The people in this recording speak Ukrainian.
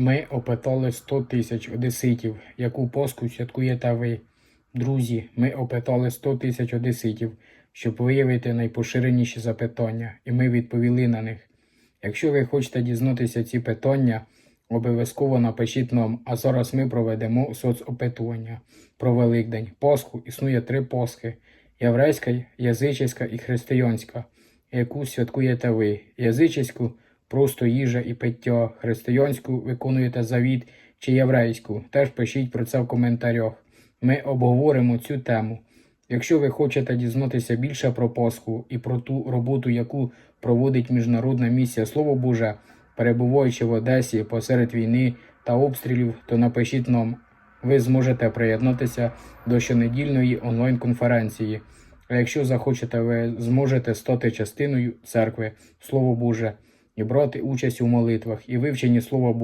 Ми опитали 100 тисяч одеситів, яку Пасху святкуєте ви. Друзі, ми опитали 100 тисяч одеситів, щоб виявити найпоширеніші запитання, і ми відповіли на них. Якщо ви хочете дізнатися ці питання, обов'язково напишіть нам, а зараз ми проведемо соцопитування про Великдень. Пасху існує три Пасхи – єврейська, язичська і християнська, яку святкуєте ви. Язичську – просто їжа і пиття, християнську виконуєте завіт чи єврейську. Теж пишіть про це в коментарях. Ми обговоримо цю тему. Якщо ви хочете дізнатися більше про Пасху і про ту роботу, яку проводить Міжнародна місія Слово Боже, перебуваючи в Одесі посеред війни та обстрілів, то напишіть нам. Ви зможете приєднатися до щонедільної онлайн-конференції. А якщо захочете, ви зможете стати частиною церкви, Слово Боже, і брати участь у молитвах і вивченні Слова Божого.